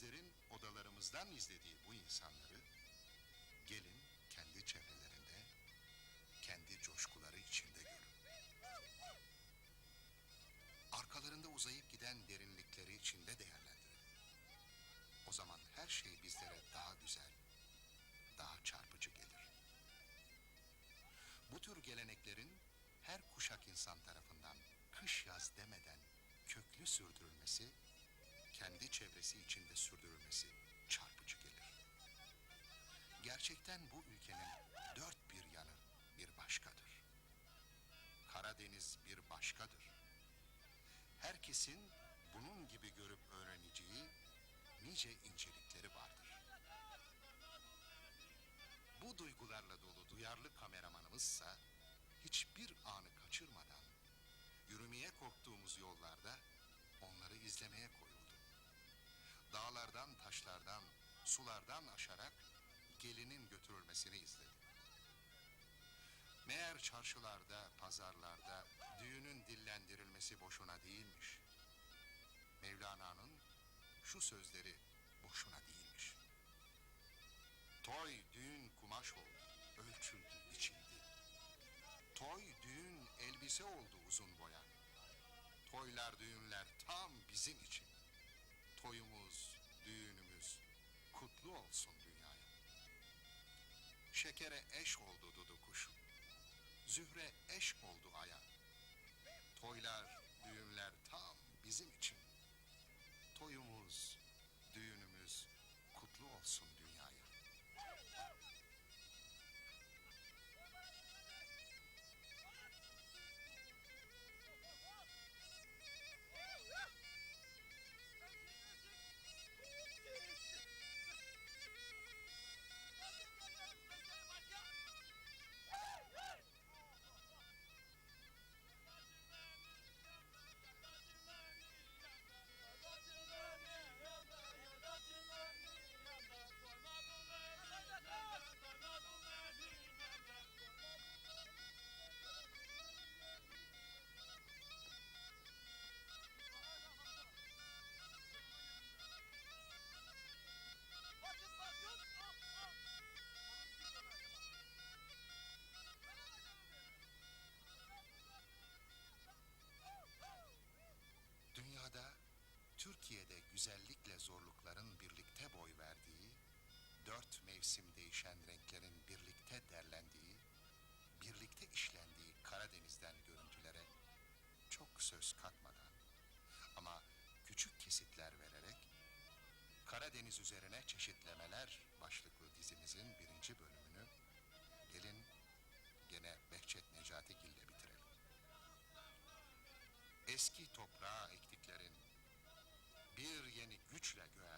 Bizlerin odalarımızdan izlediği bu insanları gelin kendi çevrelerinde, kendi coşkuları içinde görün. Arkalarında uzayıp giden derinlikleri içinde değerlendirin. O zaman her şey bizlere daha güzel, daha çarpıcı gelir. Bu tür geleneklerin her kuşak insan tarafından kış yaz demeden köklü sürdürülmesi, kendi çevresi içinde sürdürülmesi çarpıcı gelir. Gerçekten bu ülkenin dört bir yanı bir başkadır. Karadeniz bir başkadır. Herkesin bunun gibi görüp öğreneceği nice incelikleri vardır. Bu duygularla dolu duyarlı kameramanımızsa hiçbir anı kaçırmadan yürümeye korktuğumuz yollarda onları izlemeye. Dağlardan, taşlardan, sulardan aşarak gelinin götürülmesini izledi. Meğer çarşılarda, pazarlarda düğünün dillendirilmesi boşuna değilmiş. Mevlana'nın şu sözleri boşuna değilmiş. Toy düğün kumaş oldu, ölçüldü, biçildi. Toy düğün elbise oldu uzun boya. Toylar düğünler tam bizim için. Toyumuz, Şekere eş oldu dudu kuşu. Zühre eş oldu aya. Toylar, düğünler tam bizim için. Güzellikle zorlukların birlikte boy verdiği, dört mevsim değişen renklerin birlikte derlendiği, birlikte işlendiği Karadeniz'den görüntülere çok söz katmadan ama küçük kesitler vererek Karadeniz üzerine çeşitlemeler başlıklı dizimizin birinci bölümünü gelin gene Behçet Necati Gil'le bitirelim. Eski toprağa bir should I go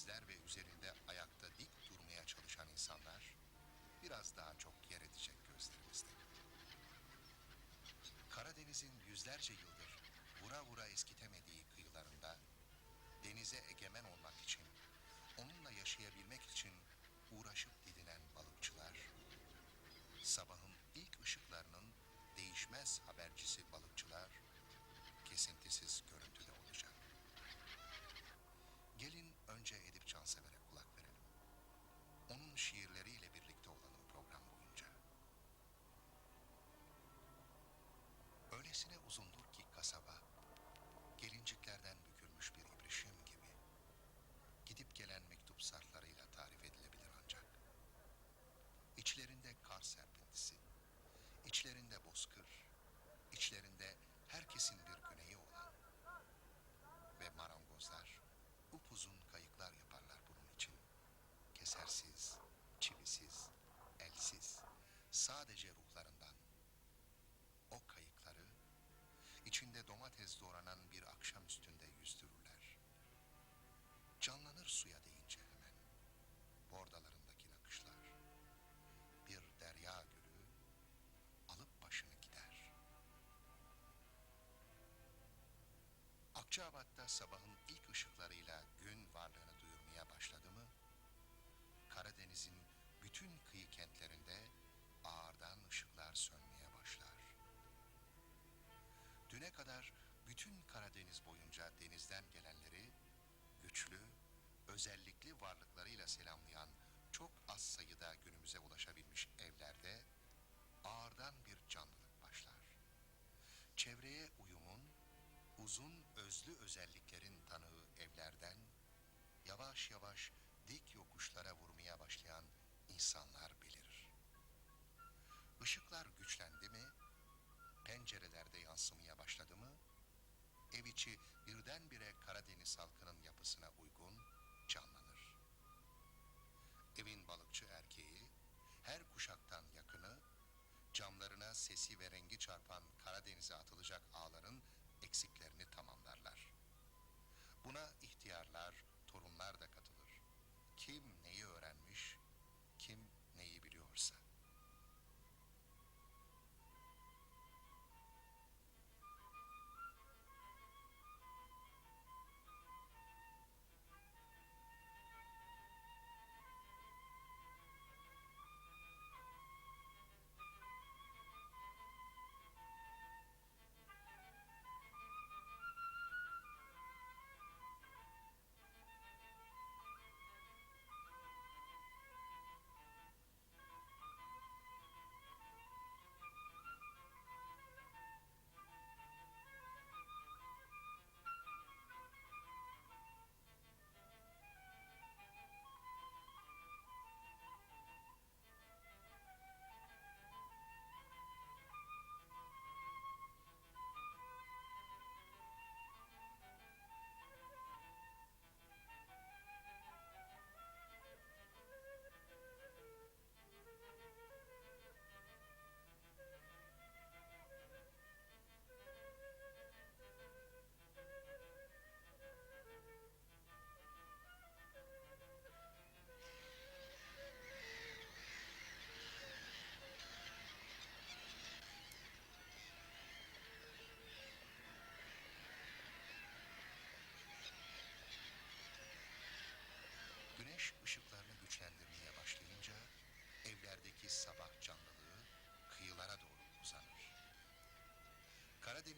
denizler ve üzerinde ayakta dik durmaya çalışan insanlar biraz daha çok yer edecek gözlerimizde. Karadeniz'in yüzlerce yıldır vura vura eskitemediği kıyılarında denize egemen olmak için, onunla yaşayabilmek için uğraşıp didinen balıkçılar, sabahın ilk ışıklarının değişmez habercisi balıkçılar, kesintisiz görüntüde olacak. Gelin önce Edip Cansever'e kulak verelim. Onun şiirleriyle doğranan bir akşam üstünde yüzdürürler. Canlanır suya deyince hemen bordalarındaki nakışlar. Bir derya gülü alıp başını gider. Akçabat'ta sabahın ilk ışıklarıyla gün varlığını duyurmaya başladı mı, Karadeniz'in bütün kıyı kentlerinde ağırdan ışıklar sönmeye başlar. Düne kadar bütün Karadeniz boyunca denizden gelenleri güçlü, özellikli varlıklarıyla selamlayan çok az sayıda günümüze ulaşabilmiş evlerde ağırdan bir canlılık başlar. Çevreye uyumun, uzun özlü özelliklerin tanığı evlerden yavaş yavaş dik yokuşlara vurmaya başlayan insanlar belirir. Işıklar güçlendi mi, pencerelerde yansımaya başladı mı, ev içi birdenbire Karadeniz halkının yapısına uygun canlanır. Evin balıkçı erkeği, her kuşaktan yakını, camlarına sesi ve rengi çarpan Karadeniz'e atılacak ağların eksiklerini tamamlarlar. Buna ihtiyarlar,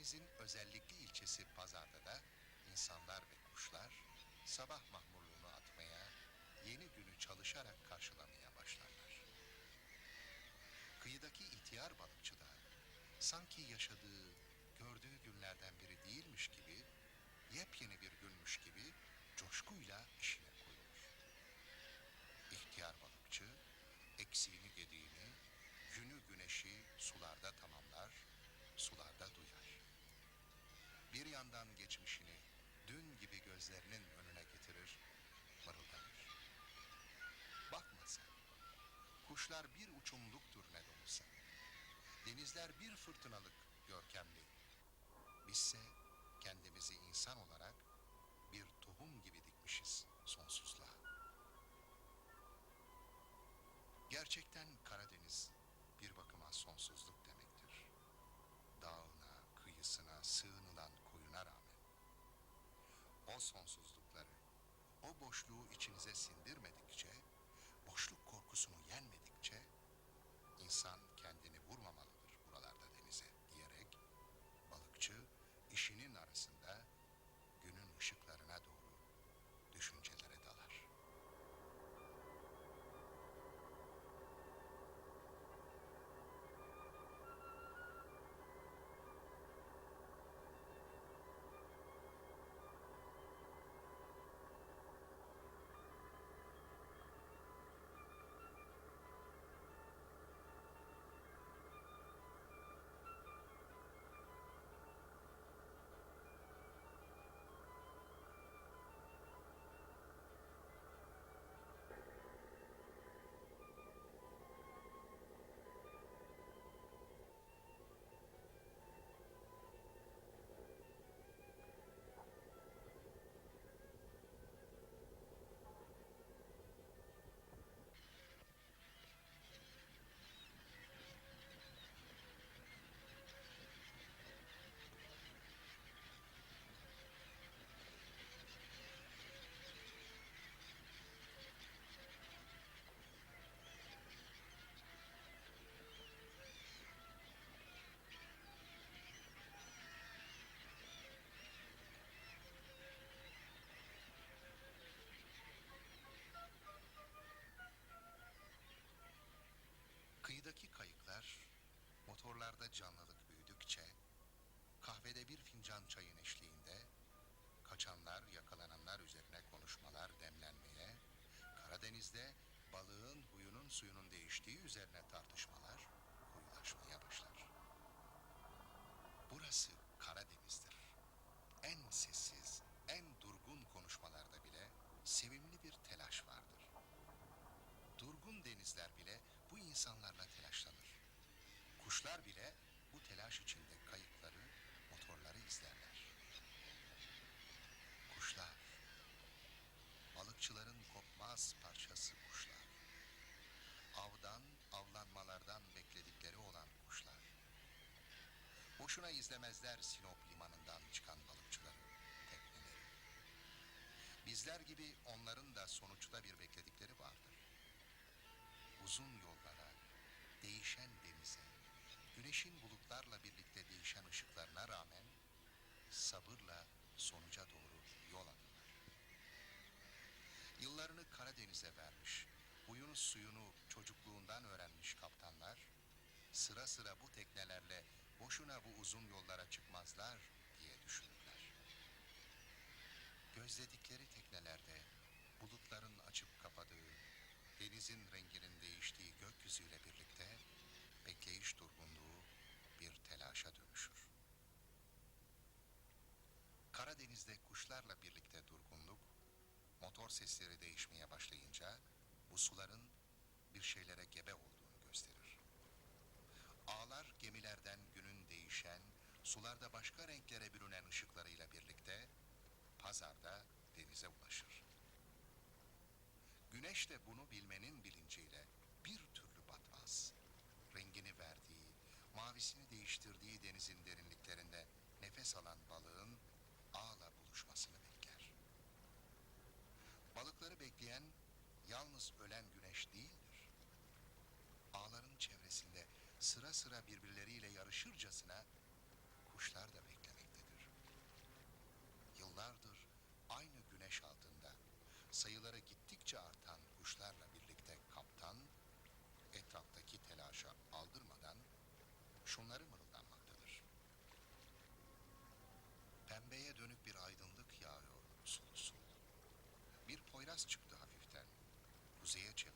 Karadeniz'in özellikli ilçesi Pazar'da da insanlar ve kuşlar sabah mahmurluğunu atmaya, yeni günü çalışarak karşılamaya başlarlar. Kıyıdaki ihtiyar balıkçı da sanki yaşadığı, gördüğü günlerden biri değilmiş gibi, yepyeni bir günmüş gibi coşkuyla işine koyulur. İhtiyar balıkçı eksiğini gediğini, günü güneşi sularda tamamlar, bir yandan geçmişini dün gibi gözlerinin önüne getirir, mırıldanır. Bakma sen, kuşlar bir uçumluktur ne de. Denizler bir fırtınalık, görkemli. Bizse kendimizi insan olarak bir tohum gibi dikmişiz sonsuzluğa. Gerçekten Karadeniz bir bakıma sonsuzluk demektir. Dağına, kıyısına, sığınına, sonsuzlukları, o boşluğu içinize sindirmedikçe, boşluk korkusunu yenmedikçe, insan kendini vurmamalıdır Kıyıdaki kayıklar motorlarda canlılık büyüdükçe kahvede bir fincan çayın eşliğinde kaçanlar yakalananlar üzerine konuşmalar demlenmeye Karadeniz'de balığın huyunun suyunun değiştiği üzerine tartışmalar koyulaşmaya başlar. Burası Boşuna izlemezler Sinop limanından çıkan balıkçıları, tekneleri. Bizler gibi onların da sonuçta bir bekledikleri vardır uzun yollara, değişen denize, güneşin bulutlarla birlikte değişen ışıklarına rağmen sabırla sonuca doğru yol alırlar. Yıllarını Karadeniz'e vermiş, huyunu suyunu çocukluğundan öğrenmiş kaptanlar, sıra sıra bu teknelerle boşuna bu uzun yollara çıkmazlar diye düşünürler. Gözledikleri teknelerde bulutların açıp kapadığı, denizin renginin değiştiği gökyüzüyle birlikte bekleyiş durgunluğu bir telaşa dönüşür. Karadeniz'de kuşlarla birlikte durgunluk, motor sesleri değişmeye başlayınca bu suların bir şeylere gebe olduğunu gösterir. Ağlar gemilerden değişen, sularda başka renklere bürünen ışıklarıyla birlikte pazarda denize ulaşır. Güneş de bunu bilmenin bilinciyle bir türlü batmaz. Rengini verdiği, mavisini değiştirdiği denizin derinliklerinde nefes alan balığın ağla buluşmasını bekler. Balıkları bekleyen yalnız ölen güneş değildir. Ağların çevresinde sıra sıra birbirleriyle yarışırcasına kuşlar da beklemektedir. Yıllardır aynı güneş altında sayıları gittikçe artan kuşlarla birlikte kaptan etraftaki telaşa aldırmadan şunları mırıldanmaktadır. Pembeye dönük bir aydınlık yağıyor usul usul. Bir poyraz çıktı hafiften. Kuzeye çevrildi